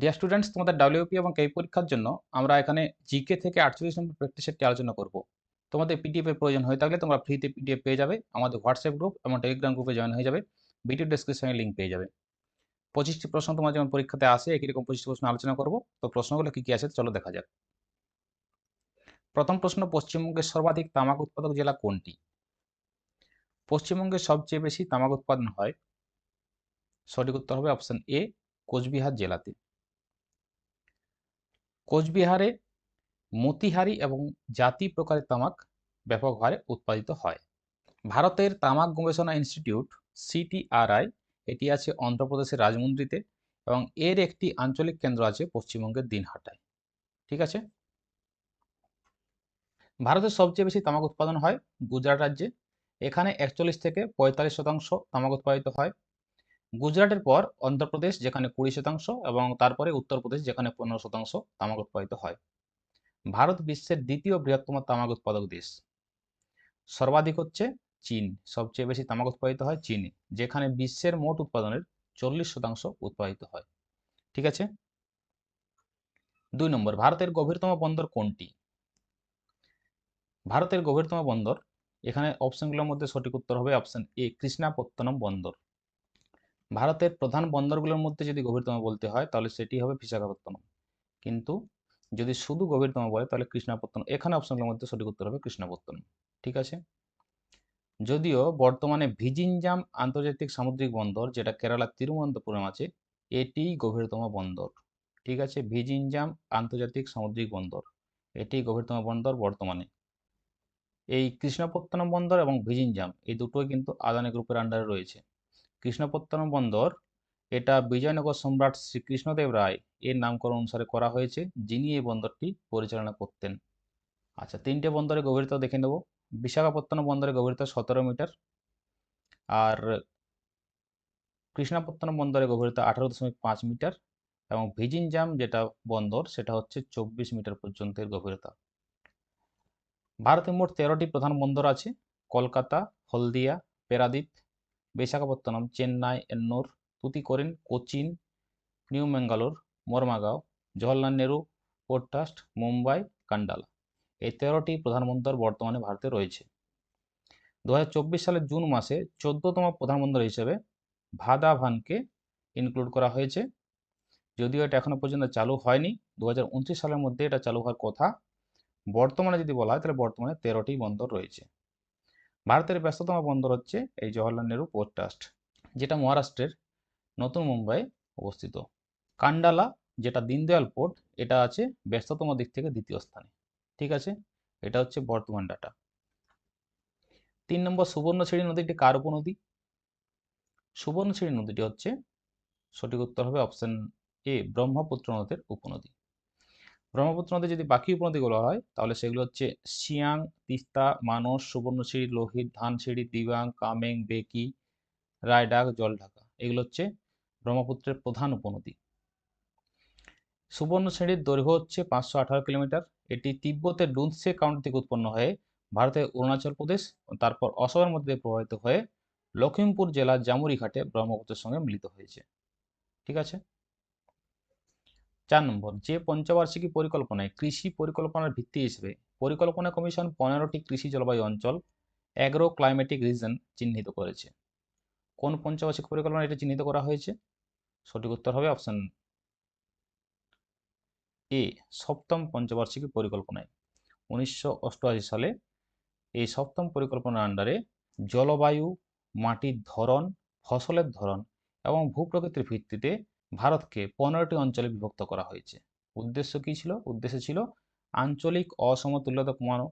Dear students তোমাদের WP এবং কে পরীক্ষার জন্য আমরা এখানে জিকে থেকে আটচল্লিশ নম্বর প্র্যাকটিস সেটটি আলোচনা করব। তোমাদের পিডিএফের প্রয়োজন হয়ে থাকলে তোমরা ফ্রিতে পিডিএফ পেয়ে যাবে, আমাদের হোয়াটসঅ্যাপ গ্রুপ এবং টেলিগ্রাম গ্রুপে জয়েন হয়ে যাবে ভিডিও ডেসক্রিপশনে লিঙ্ক পেয়ে যাবে। পঁচিশটি প্রশ্ন তোমার যেমন পরীক্ষাতে আসে, একই রকম পঁচিশটি প্রশ্ন আলোচনা করব। তো প্রশ্নগুলো কী কী আছে চলো দেখা যাক। প্রথম প্রশ্ন, পশ্চিমবঙ্গের সর্বাধিক তামাক উৎপাদক জেলা কোনটি? পশ্চিমবঙ্গে সবচেয়ে বেশি তামাক উৎপাদন হয়, সঠিক উত্তর হবে অপশন এ কোচবিহার জেলাতে। কোচবিহারে মতিহারি এবং জাতি প্রকারের তামাক ব্যাপক হারে উৎপাদিত হয়। ভারতের তামাক গবেষণা ইনস্টিটিউট, সিটিআরআই, এটি আছে অন্ধ্রপ্রদেশের রাজমুন্দ্রিতে এবং এর একটি আঞ্চলিক কেন্দ্র আছে পশ্চিমবঙ্গের দিনহাটায়। ঠিক আছে? ভারতের সবচেয়ে বেশি তামাক উৎপাদন হয় গুজরাট রাজ্যে। এখানে একচল্লিশ থেকে পঁয়তাল্লিশ শতাংশ তামাক উৎপাদিত হয়। গুজরাটের পর অন্ধ্রপ্রদেশ যেখানে কুড়ি শতাংশ এবং তারপরে উত্তরপ্রদেশ যেখানে পনেরো শতাংশ তামাক উৎপাদিত হয়। ভারত বিশ্বের দ্বিতীয় বৃহত্তম তামাক উৎপাদক দেশ। সর্বাধিক হচ্ছে চীন। সবচেয়ে বেশি তামাক উৎপাদিত হয় চীনে, যেখানে বিশ্বের মোট উৎপাদনের চল্লিশ শতাংশ উৎপাদিত হয়। ঠিক আছে? দুই নম্বর, ভারতের গভীরতম বন্দর কোনটি? ভারতের গভীরতম বন্দর, এখানে অপশনগুলোর মধ্যে সঠিক উত্তর হবে অপশন এ কৃষ্ণাপত্তনম বন্দর। ভারতের প্রধান বন্দরগুলোর মধ্যে যদি গভীরতম বলতে হয়, তাহলে সেটি হবে বিশাখাপত্তনম। কিন্তু যদি শুধু গভীরতম বলে, তাহলে কৃষ্ণাপত্তনম, এখানে অপশনগুলোর মধ্যে সঠিক উত্তর হবে কৃষ্ণাপত্তনম। ঠিক আছে? যদিও বর্তমানে ভিজিনজাম আন্তর্জাতিক সামুদ্রিক বন্দর, যেটা কেরালার তিরুবনন্তপুরম আছে, এটি গভীরতম বন্দর। ঠিক আছে? ভিজিনজাম আন্তর্জাতিক সামুদ্রিক বন্দর, এটি গভীরতম বন্দর বর্তমানে। এই কৃষ্ণপত্তনম বন্দর এবং ভিজিনজাম, এই দুটোই কিন্তু আদানি গ্রুপের আন্ডারে রয়েছে। কৃষ্ণপত্তনম বন্দর। এটা বিজয়নগর সম্রাট শ্রীকৃষ্ণদেব রায় এর নামকরণ অনুসারে করা হয়েছে, যিনি এই বন্দরটি পরিচালনা করতেন। আচ্ছা তিনটে বন্দরের গভীরতা দেখে নেব। বিশাখাপত্তনম বন্দরের গভীরতা সতেরো মিটার আর কৃষ্ণাপত্তনম বন্দরের গভীরতা আঠারো দশমিক পাঁচ মিটার এবং ভিজিনজাম যেটা বন্দর, সেটা হচ্ছে চব্বিশ মিটার পর্যন্তের গভীরতা। ভারতে মোট তেরোটি প্রধান বন্দর আছে, Kolkata, Haldia, Paradip Visakhapatnam, Chennai, Ennore Tuticorin Cochin, new Mangalore, Mormugao Jawaharlal Nehru, port trust, Mumbai, Kandla. এই তেরোটি প্রধান বন্দর বর্তমানে ভারতে রয়েছে। দু হাজার চব্বিশ সালের জুন মাসে চোদ্দতম প্রধান বন্দর হিসেবে ভাদাভানকে ইনক্লুড করা হয়েছে। যদিও এটা এখনও পর্যন্ত চালু হয়নি। দু হাজার উনত্রিশ সালের মধ্যে এটা চালু হওয়ার কথা। বর্তমানে যদি বলা হয়, তাহলে বর্তমানে তেরোটি বন্দর রয়েছে। ভারতের ব্যস্ততম বন্দর হচ্ছে এই জওহরলাল নেহরু পোর্ট ট্রাস্ট, যেটা মহারাষ্ট্রের নতুন মুম্বাই অবস্থিত। কান্ডালা, যেটা দীনদয়াল পোর্ট, এটা আছে ব্যস্ততম দিক থেকে দ্বিতীয় স্থানে। ঠিক আছে? এটা হচ্ছে বর্তমান ডাটা তিন নম্বর সুবর্ণছেড়ি নদীটি কার উপনদী? সুবর্ণছেড়ি নদীটি হচ্ছে সঠিক উত্তর হবে অপশন এ ব্রহ্মপুত্র নদের উপনদী। ব্রহ্মপুত্র নদী যদি বাকি উপনদীগুলো হয়, তাহলে সেগুলো হচ্ছে সিয়াং, তিস্তা মানস সুবর্ণছিড়ি লোহিত ধানসিঁড়ি দিবাং, কামেং, বেকি, রায়ডাক, জলঢাকা। এগুলো হচ্ছে ব্রহ্মপুত্রের প্রধান উপনদী। সুবর্ণশ্রেণীর দৈর্ঘ্য হচ্ছে পাঁচশো আঠারো কিলোমিটার। এটি তিব্বতের ডুনসে কাউন্টি থেকে উৎপন্ন হয়ে ভারতের অরুণাচল প্রদেশ তারপর অসমের মধ্যে প্রবাহিত হয়ে লখিমপুর জেলার জামুরিঘাটে ব্রহ্মপুত্রের সঙ্গে মিলিত হয়েছে। ঠিক আছে? চার নম্বর, যে পঞ্চবার্ষিকী পরিকল্পনায় কৃষি পরিকল্পনার ভিত্তি হিসেবে পরিকল্পনা কমিশন পনেরোটি কৃষি জলবায়ু অঞ্চল অ্যাগ্রো ক্লাইমেটিক রিজন চিহ্নিত করেছে। কোন পঞ্চবার্ষিক পরিকল্পনা এটা চিহ্নিত করা হয়েছে? সঠিক উত্তর হবে অপশন এ, সপ্তম পঞ্চবার্ষিকী পরিকল্পনায়। উনিশশো অষ্টআশি সালে এই সপ্তম পরিকল্পনার আন্ডারে জলবায়ু, মাটির ধরন, ফসলের ধরন এবং ভূপ্রকৃতির ভিত্তিতে ভারতকে পনেরোটি অঞ্চলে বিভক্ত করা হয়েছে। উদ্দেশ্য কী ছিল? উদ্দেশ্য ছিল আঞ্চলিক অসমতুল্যতা কমানো,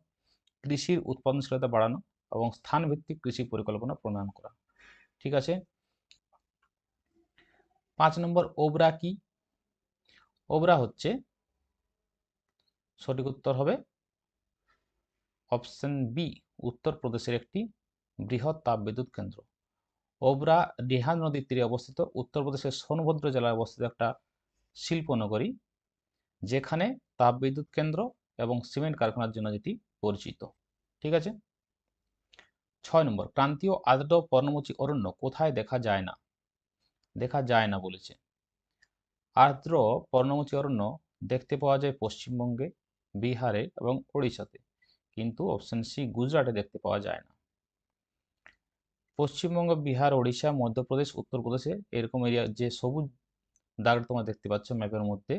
কৃষির উৎপাদনশীলতা বাড়ানো এবং স্থানভিত্তিক কৃষি পরিকল্পনা প্রণয়ন করা। ঠিক আছে? পাঁচ নম্বর ওবরা কি? ওবরা হচ্ছে সঠিক উত্তর হবে অপশন বি, উত্তরপ্রদেশের একটি বৃহৎ তাপবিদ্যুৎ কেন্দ্র। ওবরা রিহান নদীর তীরে অবস্থিত উত্তরপ্রদেশের সোনভদ্র জেলায় অবস্থিত একটা শিল্পনগরী, যেখানে তাপবিদ্যুৎ কেন্দ্র এবং সিমেন্ট কারখানার জন্য যেটি পরিচিত। ঠিক আছে? ছয় নম্বর, ক্রান্তীয় আদ্র পর্ণমোচী অরণ্য কোথায় দেখা যায় না? দেখা যায় না বলেছে। আর্দ্র পর্ণমোচী অরণ্য দেখতে পাওয়া যায় পশ্চিমবঙ্গে, বিহারে এবং ওড়িশাতে। কিন্তু অপশন সি গুজরাটে দেখতে পাওয়া যায় না। পশ্চিমবঙ্গ, বিহার, ওড়িশা, মধ্যপ্রদেশ, উত্তরপ্রদেশে এরকম এরিয়া যে সবুজ দাগ তোমরা দেখতে পাচ্ছ ম্যাপের মধ্যে,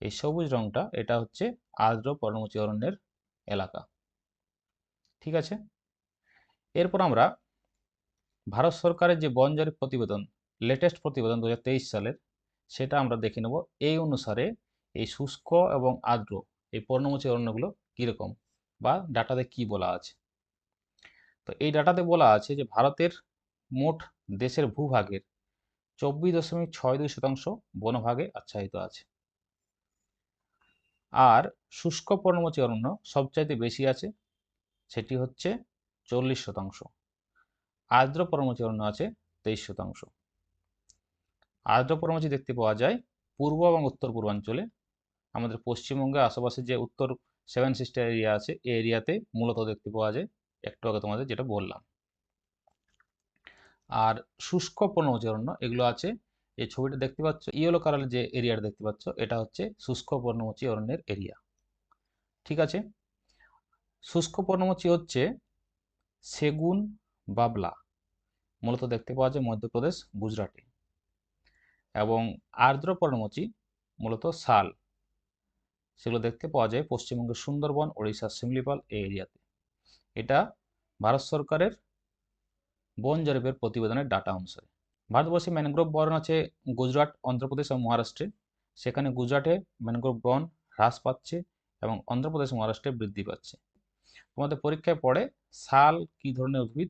এই সবুজ রংটা এটা হচ্ছে আর্দ্র পর্ণমোচী অরণ্যের এলাকা। ঠিক আছে? এরপর আমরা ভারত সরকারের যে বন প্রতিবেদন লেটেস্ট প্রতিবেদন দুহাজার তেইশ সালের, সেটা আমরা দেখে নেব। এই অনুসারে এই শুষ্ক এবং আর্দ্র এই পর্ণমোচী অরণ্যগুলো কীরকম বা ডাটাতে কি বলা আছে? তো এই ডাটাতে বলা আছে যে ভারতের মোট দেশের ভূভাগের চব্বিশ দশমিক ছয় দুই শতাংশ বনভাগে আচ্ছাদিত আছে। আর শুষ্ক পর্ণমোচী অরণ্য সবচাইতে বেশি আছে, সেটি হচ্ছে চল্লিশ শতাংশ। আর্দ্র পর্ণমোচী অরণ্য আছে তেইশ শতাংশ। আর্দ্র পর্ণমোচী দেখতে পাওয়া যায় পূর্ব এবং উত্তর পূর্বাঞ্চলে। আমাদের পশ্চিমবঙ্গে আশেপাশে যে উত্তর সেভেন সিস্টার এরিয়া আছে এই এরিয়াতে মূলত দেখতে পাওয়া যায় একটু আগে তোমাদের যেটা বললাম। আর শুষ্ক পর্ণমোচী অরণ্য এগুলো আছে, এই ছবিটা দেখতে পাচ্ছ, ইয়েলো কালারের যে এরিয়াটা দেখতে পাচ্ছ, এটা হচ্ছে শুষ্ক পর্ণমোচী অরণ্যের এরিয়া ঠিক আছে? শুষ্ক পর্ণমোচী হচ্ছে সেগুন, বাবলা, মূলত দেখতে পাওয়া যায় মধ্যপ্রদেশ, গুজরাটে। এবং আর্দ্র পর্ণমোচী মূলত শাল, সেগুলো দেখতে পাওয়া যায় পশ্চিমবঙ্গের সুন্দরবন, ওড়িশার শিমলিপাল এই এরিয়াতে এটা ভারত সরকারের বন জরিপের প্রতিবেদনের ডাটা অনুসারে ভারতবর্ষে ম্যানগ্রোভ বন আছে গুজরাট, অন্ধ্রপ্রদেশ এবং মহারাষ্ট্রে। সেখানে গুজরাটে ম্যানগ্রোভ বন হ্রাস পাচ্ছে এবং অন্ধ্রপ্রদেশ, মহারাষ্ট্রে বৃদ্ধি পাচ্ছে। তোমাদের পরীক্ষায় পড়ে শাল কি ধরনের উদ্ভিদ?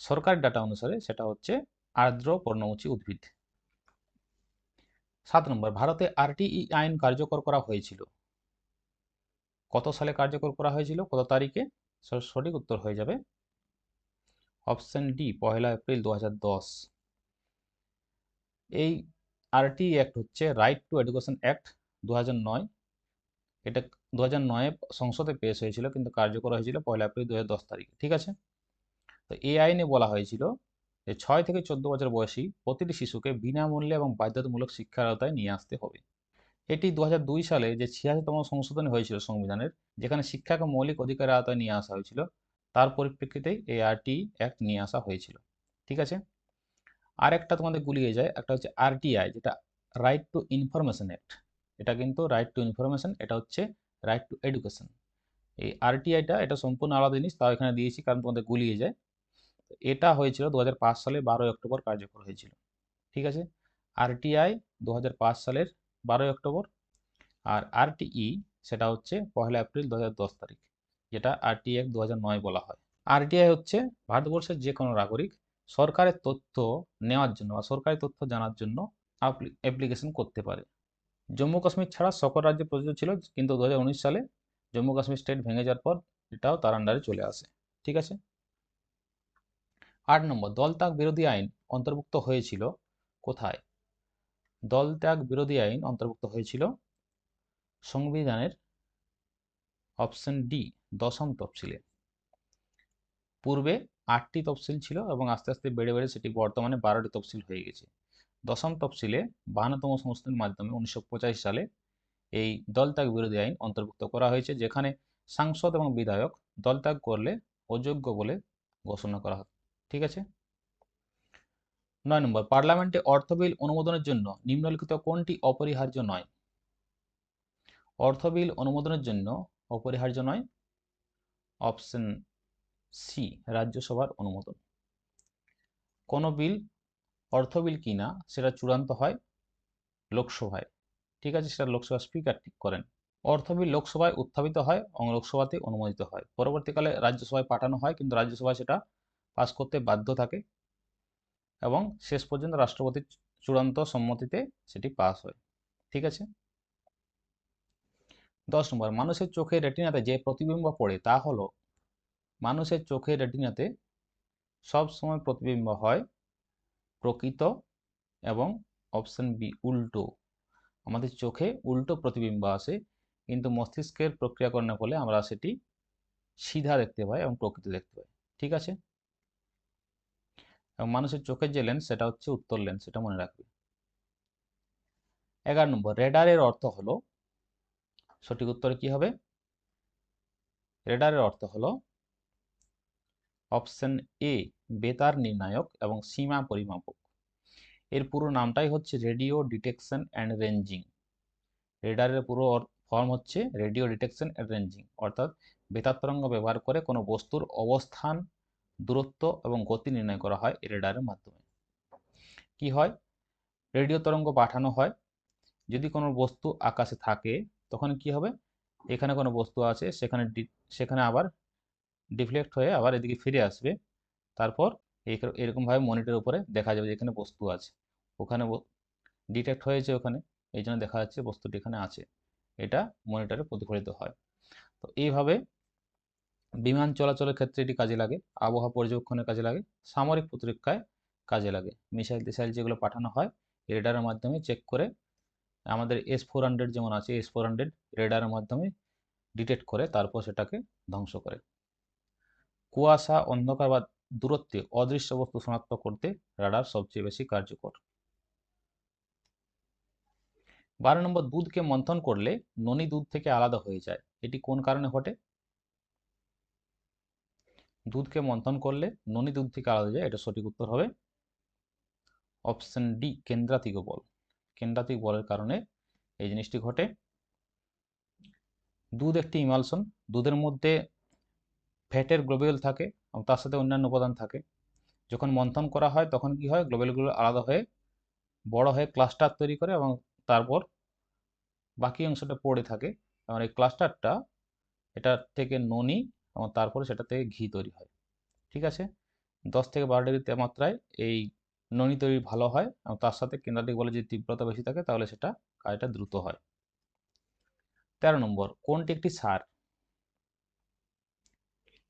সরকারি ডাটা অনুসারে সেটা হচ্ছে আর্দ্র পর্ণমোচী উদ্ভিদ। সাত নম্বর, ভারতে আরটিই আইন কার্যকর করা হয়েছিল। কত সালে কার্যকর করা হয়েছিল? কত তারিখে? সঠিক উত্তর হয়ে যাবে অপশন ডি পয়লা এপ্রিল দু হাজার দশ। এই আরটি অ্যাক্ট হচ্ছে রাইট টু এডুকেশন অ্যাক্ট দু হাজার নয়। এটা দু হাজার নয়ে সংসদে পেশ হয়েছিল, কিন্তু কার্যকর হয়েছিল পয়লা এপ্রিল দু তারিখে, ঠিক আছে? তো এই আইনে বলা হয়েছিল যে ছয় থেকে চোদ্দ বছর বয়সী প্রতিটি শিশুকে বিনামূল্যে এবং বাধ্যতামূলক শিক্ষার আওতায় নিয়ে আসতে হবে। এটি দু হাজার দুই সালে যে ছিয়াশিতম সংশোধনী হয়েছিল সংবিধানের, যেখানে শিক্ষাকে মৌলিক অধিকারের আওতায় নিয়ে আসা হয়েছিল, তার পরিপ্রেক্ষিতেই এই আরটি অ্যাক্ট নিয়ে আসা হয়েছিল। ঠিক আছে? আর একটা তোমাদের গুলিয়ে যায়, একটা হচ্ছে আরটিআই যেটা রাইট টু ইনফরমেশন অ্যাক্ট এটা কিন্তু রাইট টু ইনফরমেশন এটা হচ্ছে রাইট টু এডুকেশন এই আরটিআইটা এটা সম্পূর্ণ আলাদা জিনিস, তাও এখানে দিয়েছি কারণ তোমাদের গুলিয়ে যায়। এটা হয়েছিল দু হাজার পাঁচ সালে বারোই অক্টোবর কার্যকর হয়েছিল। ঠিক আছে? আরটিআই দু হাজার পাঁচ সালের বারোই অক্টোবর। আর আরটিই সেটা হচ্ছে পয়লা এপ্রিল দু হাজার দশ তারিখ, যেটা আরটিআই দু বলা হয়। আরটিআই হচ্ছে ভারতবর্ষের যে কোনো নাগরিক সরকারের তথ্য নেওয়ার জন্য বা সরকারি তথ্য জানার জন্য অ্যাপ্লিকেশন করতে পারে। জম্মু কাশ্মীর ছাড়া সকল রাজ্যে প্রযোজ্য ছিল, কিন্তু দু হাজার উনিশ সালে জম্মু কাশ্মীর স্টেট ভেঙে যাওয়ার পর এটাও তার আন্ডারে চলে আসে। ঠিক আছে? আট নম্বর, দলত্যাগ বিরোধী আইন অন্তর্ভুক্ত হয়েছিল কোথায়? দলত্যাগ বিরোধী আইন অন্তর্ভুক্ত হয়েছিল। সংবিধানের অপশন ডি, দশম তফসিলে। পূর্বে আটটি তফসিল ছিল এবং আস্তে আস্তে বেড়ে বেড়ে সেটি বর্তমানে বারোটি তফসিল হয়ে গেছে। দশম তফসিলে বাহান্নতম সংস্থার মাধ্যমে উনিশশো সালে এই দলত্যাগ বিরোধী আইন অন্তর্ভুক্ত করা হয়েছে, যেখানে সাংসদ এবং বিধায়ক দলত্যাগ করলে অযোগ্য বলে ঘোষণা করা হয়। ঠিক আছে? নয় নম্বর, পার্লামেন্টে অর্থ বিল অনুমোদনের জন্য নিম্নলিখিত কোনটি অপরিহার্য নয়? অর্থ বিল অনুমোদনের জন্য অপরিহার্য নয়। অপশন সি, রাজ্যসভার অনুমোদন। কোনো বিল অর্থ বিল কিনা সেটা চূড়ান্ত হয় লোকসভায়। ঠিক আছে, সেটা লোকসভা স্পিকার ঠিক করেন। অর্থ বিল লোকসভায় উত্থাপিত হয় এবং লোকসভাতে অনুমোদিত হয়। পরবর্তীকালে রাজ্যসভায় পাঠানো হয়, কিন্তু রাজ্যসভায় সেটা পাস করতে বাধ্য থাকে। এবং শেষ পর্যন্ত রাষ্ট্রপতির চূড়ান্ত সম্মতিতে সেটি পাস হয়। ঠিক আছে? দশ নম্বর, মানুষের চোখে রেটিনাতে যে প্রতিবিম্ব পড়ে তা হলো, মানুষের চোখে রেটিনাতে সব সময় প্রতিবিম্ব হয় প্রকৃত এবং অপশন বি, উল্টো। আমাদের চোখে উল্টো প্রতিবিম্ব আসে, কিন্তু মস্তিষ্কের প্রক্রিয়াকরণের ফলে আমরা সেটি সিধা দেখতে পাই এবং প্রকৃত দেখতে পাই। ঠিক আছে? এবং মানুষের চোখের যে লেন্স সেটা হচ্ছে উত্তর লেন্স সেটা মনে রাখবে। এগারো নম্বর রেডারের অর্থ হলো, সঠিক উত্তর কি হবে? রেডারের অর্থ হলো অপশন এ বেতার নির্ণায়ক এবং সীমা পরিমাপক। এর পুরো নামটাই হচ্ছে রেডিও ডিটেকশন অ্যান্ড রেঞ্জিং রেডারের পুরো ফর্ম হচ্ছে রেডিও ডিটেকশন অ্যান্ড রেঞ্জিং অর্থাৎ বেতার তরঙ্গ ব্যবহার করে কোনো বস্তুর অবস্থান দূরত্ব এবং গতি নির্ণয় করা হয় এই রেডারের মাধ্যমে। কি হয়? রেডিও তরঙ্গ পাঠানো হয়। যদি কোনো বস্তু আকাশে থাকে, তখন কি হবে? এখানে কোনো বস্তু আছে, সেখানে সেখানে আবার ডিফ্লেক্ট হয়ে আবার এদিকে ফিরে আসবে। তারপর এরকমভাবে মনিটরের উপরে দেখা যাবে যে এখানে বস্তু আছে। ওখানে ডিটেক্ট হয়েছে ওখানে, এই জন্য দেখা যাচ্ছে বস্তুটি এখানে আছে। এটা মনিটরে প্রতিফলিত হয়। তো এইভাবে বিমান চলাচলের ক্ষেত্রে এটি কাজে লাগে, আবহাওয়া পর্যবেক্ষণের কাজে লাগে, সামরিক প্রতিরক্ষায় কাজে লাগে। মিসাইল টিসাইল যেগুলো পাঠানো হয়, রেডারের মাধ্যমে চেক করে, আমাদের এস ফোর হান্ড্রেড যেমন আছে এস ফোর হান্ড্রেড রেডারের মাধ্যমে ডিটেক্ট করে, তারপর সেটাকে ধ্বংস করে। কুয়াশা, অন্ধকার বা দূরত্বে অদৃশ্য বস্তু শনাক্ত করতে রাডার সবচেয়ে বেশি কার্যকর। বারো নম্বর, দুধকে মন্থন করলে ননি দুধ থেকে আলাদা হয়ে যায়। এটি কোন কারণে ঘটে? দুধকে মন্থন করলে ননি দুধ থেকে আলাদা যায়। এটা সঠিক উত্তর হবে অপশন ডি, কেন্দ্রাতিক বল। কেন্দ্রাতিক বলের কারণে এই জিনিসটি ঘটে। দুধ একটি ইমালশন দুধের মধ্যে ফ্যাটের গ্লোবেল থাকে এবং তার সাথে অন্যান্য উপাদান থাকে। যখন মন্থন করা হয়, তখন কি হয়? গ্লোবেলগুলো আলাদা হয়ে, বড় হয়ে ক্লাস্টার তৈরি করে এবং তারপর বাকি অংশটা পড়ে থাকে। এবং এই ক্লাস্টারটা এটা থেকে ননি এবং তারপরে সেটা থেকে ঘি তৈরি হয়। ঠিক আছে? দশ থেকে বারো ডিগ্রি তাপমাত্রায় এই ননি তৈরি ভালো হয় এবং তার সাথে কেন্দ্রাটিক বলে যদি তীব্রতা বেশি থাকে তাহলে সেটা কাজটা দ্রুত হয়। তেরো নম্বর, কোনটি একটি সার?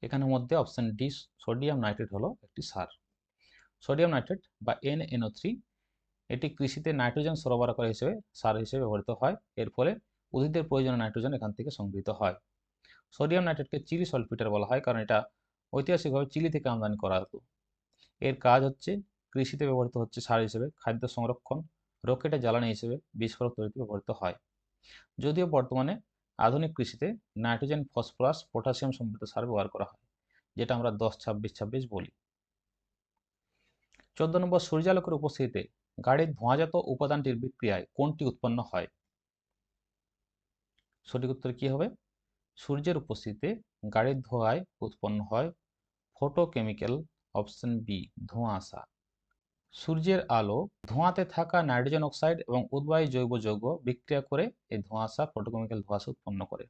এখানের মধ্যে অপশন ডি সোডিয়াম নাইট্রেট হলো একটি সার। সোডিয়াম নাইট্রেট বা এন এনও থ্রি এটি কৃষিতে নাইট্রোজেন সরবরাহ করা হিসেবে সার হিসেবে ব্যবহৃত হয়। এর ফলে উদ্ভিদের প্রয়োজনীয় নাইট্রোজেন এখান থেকে সংগৃহীত হয়। সোডিয়াম নাইট্রেটকে চিলি সলফিটার বলা হয়, কারণ এটা ঐতিহাসিকভাবে চিলি থেকে আমদানি করা হতো। এর কাজ হচ্ছে কৃষিতে ব্যবহৃত হচ্ছে সার হিসেবে, খাদ্য সংরক্ষণ, রকেটে জ্বালানি হিসেবে বিস্ফোরক তৈরিতে ব্যবহৃত হয়। যদিও বর্তমানে আধুনিক কৃষিতে নাইট্রোজেন, ফসফরাস, পটাশিয়াম সমৃদ্ধ সার ব্যবহার করা হয়, যেটা আমরা দশ, ছাব্বিশ ছাব্বিশ বলি। চোদ্দ নম্বর সূর্যালোকের উপস্থিতিতে গাড়ির ধোঁয়াজাত উপাদানটির বিক্রিয়ায় কোনটি উৎপন্ন হয়? সঠিক উত্তর কি হবে? সূর্যের উপস্থিতিতে গাড়ির ধোঁয়ায় উৎপন্ন হয় ফটোকেমিক্যাল অপশন বি ধোঁয়াশা সূর্যের আলো ধোঁয়াতে থাকা নাইট্রোজেন অক্সাইড এবং উদ্বায়ী জৈব যৌগ বিক্রিয়া করে এই ধোঁয়াশা ফটোকেমিক্যাল ধোঁয়াশা উৎপন্ন করে।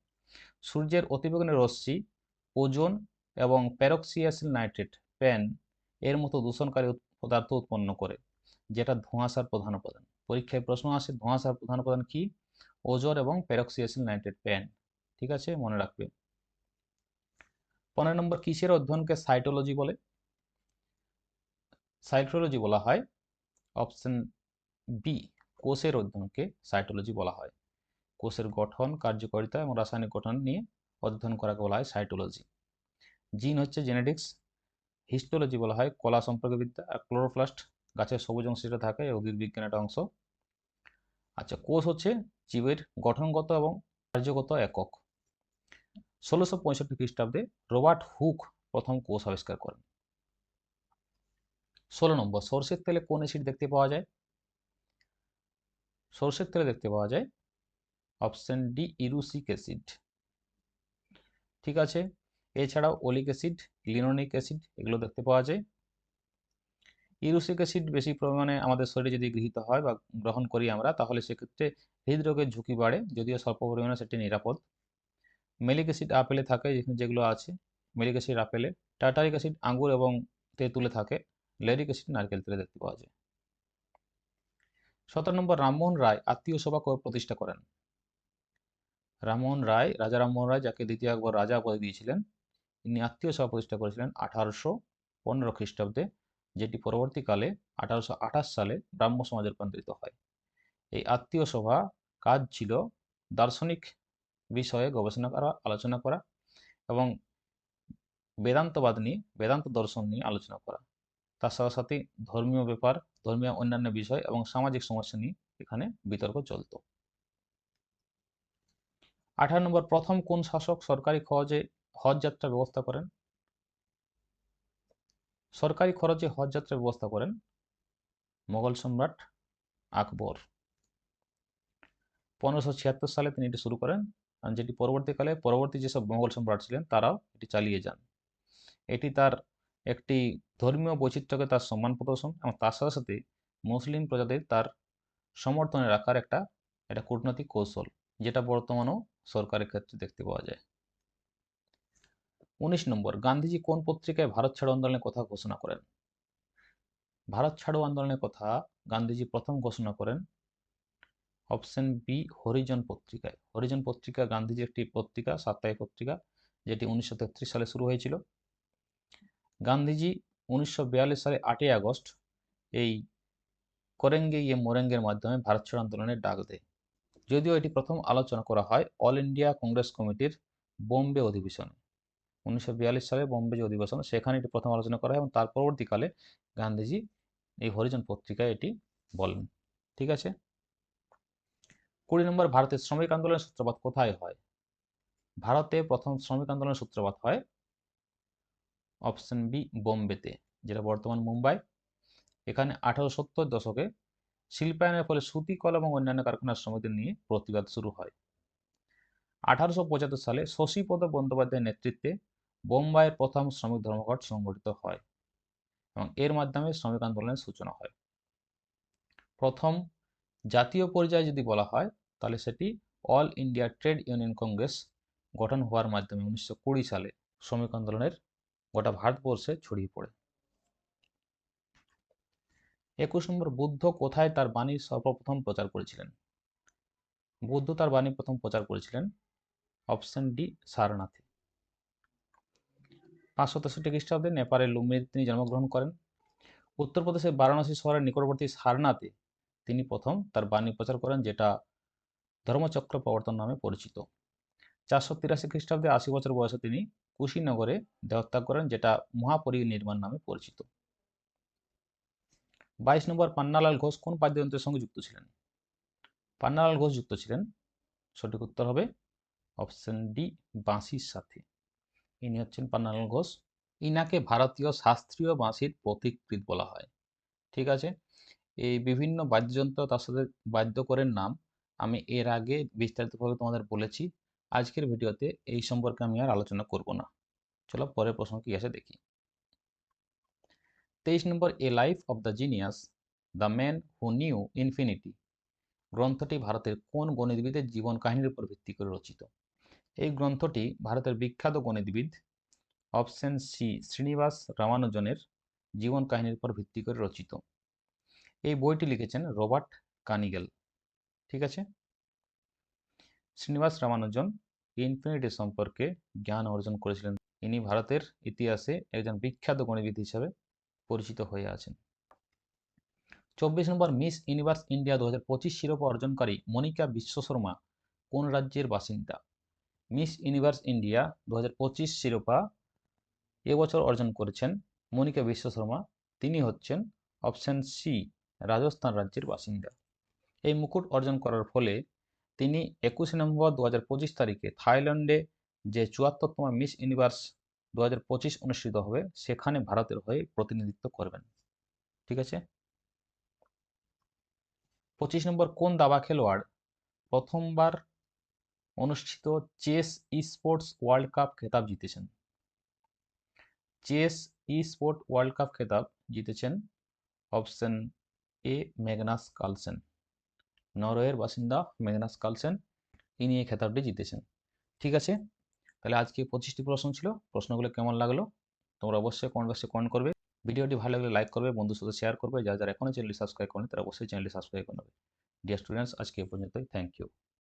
সূর্যের অতিবেগুনি রশ্মি, ওজোন এবং প্যারক্সিয়াসিল নাইট্রেট প্যান এর মতো দূষণকারী পদার্থ উৎপন্ন করে, যেটা ধোঁয়াশার প্রধান উপাদান। পরীক্ষায় প্রশ্ন আসে ধোঁয়াশার প্রধান উপাদান কি? ওজোন এবং প্যারক্সিয়াসিল নাইট্রেট প্যান ঠিক আছে? মনে রাখবে। পনেরো নম্বর কিসের অধ্যয়নকে সাইটোলজি বলে? সাইটোলজি বলা হয় অপশন বি কোষের অধ্যয়নকে সাইটোলজি বলা হয়। কোষের গঠন, কার্যকারিতা এবং রাসায়নিক গঠন নিয়ে অধ্যয়ন করাকে বলা হয় সাইটোলজি জিন হচ্ছে জেনেটিক্স হিস্টোলজি বলা হয় কলা সম্পর্ক বিদ্যা আর ক্লোরোপ্লাস্ট গাছের সবুজ অংশ যেটা থাকে উদ্ভিদ বিজ্ঞান একটা অংশ। আচ্ছা কোষ হচ্ছে জীবের গঠনগত এবং কার্যগত একক। ষোলোশো পঁয়ষট্টি খ্রিস্টাব্দে রবার্ট হুক প্রথম কোষ আবিষ্কার করেন। ষোলো নম্বর, সর্ষের তেলে কোন অ্যাসিড দেখতে পাওয়া যায়? সর্ষের তেলে দেখতে পাওয়া যায় অপশন ডি ইরুসিক অ্যাসিড। ঠিক আছে? এছাড়াও ওলিক অ্যাসিড, লিনোনিক অ্যাসিড এগুলো দেখতে পাওয়া যায়। ইরুসিক অ্যাসিড বেশি পরিমাণে আমাদের শরীরে যদি গৃহীত হয় বা গ্রহণ করি আমরা, তাহলে সেক্ষেত্রে হৃদরোগের ঝুঁকি বাড়ে, যদিও স্বল্প পরিমাণে সেটি নিরাপদ। মেলিক অ্যাসিড আপেলে থাকে যেগুলো আছে, মেলিক অ্যাসিড আপেলে টাটারিক অ্যাসিড আঙ্গুর এবং তেঁতুলে থাকে, লেরিক অ্যাসিড নারকেল তেলে দেখতে পাওয়া যায়। সতেরো নম্বর, রামমোহন রায় আত্মীয় সভা প্রতিষ্ঠা করেন? রামমোহন রায়, রাজা রামমোহন রায়, যাকে দ্বিতীয় একবার রাজা পদে দিয়েছিলেন, তিনি আত্মীয় সভা প্রতিষ্ঠা করেছিলেন আঠারোশো পনেরো খ্রিস্টাব্দে, যেটি পরবর্তীকালে আঠারোশো আঠাশ সালে ব্রাহ্ম সমাজে রূপান্তরিত হয়। এই আত্মীয় সভা কাজ ছিল দার্শনিক বিষয়ে গবেষণা করা, আলোচনা করা এবং বেদান্তবাদ নিয়ে, বেদান্ত দর্শন নিয়ে আলোচনা করা। তার সাথে সাথে ধর্মীয় ব্যাপার, ধর্মীয় অন্যান্য বিষয় এবং সামাজিক সমস্যা নিয়ে এখানে বিতর্ক চলতো। আঠারো নম্বর, প্রথম কোন শাসক সরকারি খরচে হজ যাত্রা ব্যবস্থা করেন? সরকারি খরচে হজ যাত্রা ব্যবস্থা করেন মোগল সম্রাট আকবর। পনেরোশো সালে তিনি এটি শুরু করেন। যেটি পরবর্তীকালে পরবর্তী যেসব মোগল সম্রাট ছিলেন, তারাও এটি চালিয়ে যান। এটি তার একটি ধর্মীয় বৈচিত্র্যকে তার সম্মান প্রদর্শন এবং তার সাথে সাথে মুসলিম প্রজাদের তার সমর্থনে রাখার একটা একটা কূটনৈতিক কৌশল, যেটা বর্তমানেও সরকারের ক্ষেত্রে দেখতে পাওয়া যায়। উনিশ নম্বর, গান্ধীজি কোন পত্রিকায় ভারত ছাড়ো আন্দোলনের কথা ঘোষণা করেন? ভারত ছাড়ো আন্দোলনের কথা গান্ধীজি প্রথম ঘোষণা করেন অপশন বি, হরিজন পত্রিকায়। হরিজন পত্রিকা গান্ধীজির একটি পত্রিকা, সাপ্তাহিক পত্রিকা, যেটি উনিশশো তেত্রিশ সালে শুরু হয়েছিল। গান্ধীজি উনিশশো বিয়াল্লিশ সালে আটই আগস্ট এই করেঙ্গে ইয়ে মোরেঙ্গের মাধ্যমে ভারত ছাড়ো আন্দোলনের ডাক দেয়। যদিও এটি প্রথম আলোচনা করা হয় অল ইন্ডিয়া কংগ্রেস কমিটির বোম্বে অধিবেশনে। উনিশশো সালে বোম্বে যে অধিবেশন, সেখানে এটি প্রথম আলোচনা করা হয় এবং তার পরবর্তীকালে গান্ধীজি এই হরিজন পত্রিকায় এটি বলেন। ঠিক আছে? কুড়ি নম্বর, ভারতের শ্রমিক আন্দোলনের সূত্রপাত কোথায় হয়? ভারতে প্রথম শ্রমিক আন্দোলনের সূত্রপাত হয় অপশন বি, বোম্বেতে, যেটা বর্তমান মুম্বাই। এখানে আঠারো সত্তর দশকে শিল্পায়নের ফলে সুতি কল এবং অন্যান্য কারখানার শ্রমিকদের নিয়ে প্রতিবাদ শুরু হয়। আঠারোশো পঁচাত্তর সালে শশীপদ বন্দ্যোপাধ্যায়ের নেতৃত্বে বোম্বাইয়ের প্রথম শ্রমিক ধর্মঘট সংগঠিত হয় এবং এর মাধ্যমে শ্রমিক আন্দোলনের সূচনা হয়। প্রথম জাতীয় পর্যায়ে যদি বলা হয়, তাহলে সেটি All India Trade Union Congress গঠন হওয়ার মাধ্যমে উনিশশো কুড়ি সালে শ্রমিক আন্দোলনের গোটা ভারতবর্ষে ছড়িয়ে পড়ে। একুশ নম্বর, বুদ্ধ কোথায় তার বাণী সর্বপ্রথম প্রচার করেছিলেন? বুদ্ধ তার বাণী প্রথম প্রচার করেছিলেন অপশন ডি, সারনাথে। পাঁচশো তেষট্টি খ্রিস্টাব্দে নেপালের লুম্বিনীতে তিনি জন্মগ্রহণ করেন। উত্তরপ্রদেশের বারাণসী শহরের নিকটবর্তী সারনাথে তিনি প্রথম তার বাণী প্রচার করেন যেটা ধর্মচক্র প্রবর্তন নামে পরিচিত। চারশো তিরাশি খ্রিস্টাব্দে আশি বছর বয়সে তিনি কুশিনগরে দেহত্যাগ করেন যেটা মহাপরিনির্মাণ নামে পরিচিত। বাইশ নম্বর পান্নালাল ঘোষ কোন বাদ্যযন্ত্রের সঙ্গে যুক্ত ছিলেন? পান্নালাল ঘোষ যুক্ত ছিলেন, সঠিক উত্তর হবে অপশন ডি, বাঁশির সাথে। ইনি হচ্ছেন পান্নালাল ঘোষ। ইনাকে ভারতীয় শাস্ত্রীয় বাঁশির প্রতীকৃত বলা হয়। ঠিক আছে? এই বিভিন্ন বাদ্যযন্ত্র তার সাথে বাদ্যকরের নাম। আমি এর আগে বিস্তারিতভাবে তোমাদের বলেছি। আজকের ভিডিওতে এই সম্পর্কে আমি আর আলোচনা করব না। চলো পরের প্রশ্ন কি আছে দেখি। তেইশ নম্বর, a life of the genius, the man who knew infinity গ্রন্থটি ভারতের কোন গণিতবিদের জীবন কাহিনীর উপর ভিত্তি করে রচিত? এই গ্রন্থটি ভারতের বিখ্যাত গণিতবিদ অপশন সি শ্রীনিবাস রামানুজনের জীবন কাহিনীর উপর ভিত্তি করে রচিত। এই বইটি লিখেছেন রবার্ট কানিগেল। ঠিক আছে? শ্রীনিবাস রামানুজন, ইনফিনিটি সম্পর্কে জ্ঞান অর্জন করেছিলেন। ইনি ভারতের ইতিহাসে একজন বিখ্যাত গণিবিদ হিসাবে পরিচিত হয়ে আছেন। চব্বিশ নম্বর মিস ইউনিভার্স ইন্ডিয়া দু হাজার পঁচিশ শিরোপা অর্জনকারী মনিকা বিশ্ব শর্মা কোন রাজ্যের বাসিন্দা? মিস ইউনিভার্স ইন্ডিয়া দু হাজার পঁচিশ শিরোপা এবছর অর্জন করেছেন মনিকা বিশ্ব শর্মা। তিনি হচ্ছেন অপশন সি রাজস্থান রাজ্যের বাসিন্দা। এই মুকুট অর্জন করার ফলে তিনি একুশে নভেম্বর দু পঁচিশ তারিখে থাইল্যান্ডে যে চুয়াত্তরতম মিস ইউনিভার্স দু পঁচিশ অনুষ্ঠিত হবে, সেখানে ভারতের হয়ে প্রতিনিধিত্ব করবেন। ঠিক আছে? পঁচিশ নম্বর কোন দাবা খেলোয়াড় প্রথমবার অনুষ্ঠিত chess e sports world cup খেতাব জিতেছেন? Chess e sport world cup খেতাব জিতেছেন অপশন এ ম্যাগনাস কালসেন। নরওয়ের বাসিন্দা ম্যাগনাস কালসেন, ইনি এই খেতাবটি জিতেছেন। ঠিক আছে? তাহলে আজকে পঁচিশটি প্রশ্ন ছিল। প্রশ্নগুলো কেমন লাগল? তোমরা অবশ্যই কমেন্ট বক্সে কমেন্ট করবে। ভিডিওটি ভালো লাগলে লাইক করবে বন্ধুর সাথে শেয়ার করবে। যারা যারা এখনও চ্যানেলটি সাবস্ক্রাইব করেন, তারা অবশ্যই চ্যানেলটি সাবস্ক্রাইব করবে ডিয়ার স্টুডেন্টস আজকে এ পর্যন্তই। Thank you